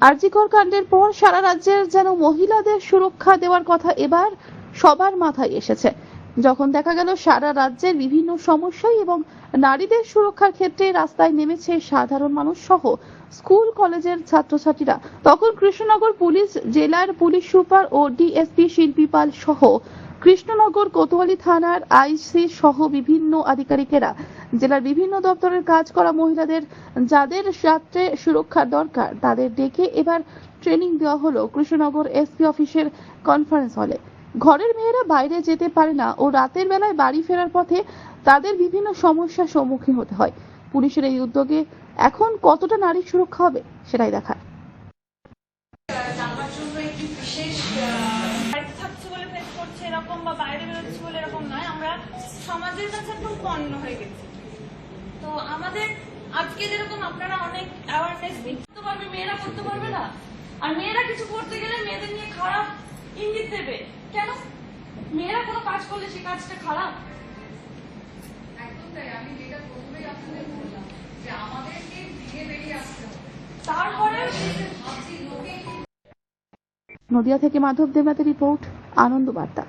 আরজিকর কাণ্ডের পর সারা রাজ্যের যেন মহিলাদের সুরক্ষা দেওয়ার কথা এবার সবার মাথায় এসেছে। যখন দেখা গেল সারা রাজ্যের বিভিন্ন সমস্যায় এবং নারীদের সুরক্ষার ক্ষেত্রে রাস্তায় নেমেছে সাধারণ মানুষ সহ স্কুল, কলেজের ছাত্রছাত্রীরা, তখন কৃষ্ণনগর পুলিশ, জেলার পুলিশ সুপার ও ডিএসপি শিল্পী পাল সহ কৃষ্ণনগর কোতোয়ালি থানার আইসি সহ বিভিন্ন আধিকারিকেরা জেলার বিভিন্ন দপ্তরের কাজ করা মহিলাদের, যাদের রাত্রে সুরক্ষার দরকার, তাদের ডেকে এবার ট্রেনিং দেওয়া হলো কৃষ্ণনগর এসপি অফিসের কনফারেন্স হলে। ঘরের মেয়েরা বাইরে যেতে পারে না ও রাতের বেলায় বাড়ি ফেরার পথে তাদের বিভিন্ন সমস্যার সম্মুখীন হতে হয়। পুলিশের এই উদ্যোগে এখন কতটা নারী সুরক্ষা হবে সেটাই দেখার। বাইরে বেরোচ্ছে বলে এরকম নয়। আমরা সমাজের কাছে একদম পণ্য হয়ে গেছি। তো আমাদের আজকে যেরকম আপনারা অনেক অ্যাওয়ারনেস করতে পারবে মেয়েরা করতে পারবে না? আর মেয়েরা কিছু করতে গেলে মেয়েদের নিয়ে খারাপ ইঙ্গিত দেবে। কেন? মেয়েরা কোনো কাজ করলে সেই কাজটা খারাপ? একদম তাই। আমি যেটা প্রথমেই আপনাদের বললাম যে আমাদেরকে দিয়ে বেরিয়ে আসতে হবে। তারপরে? নদিয়া থেকে মাধব দেবনাথের রিপোর্ট আনন্দ বার্তা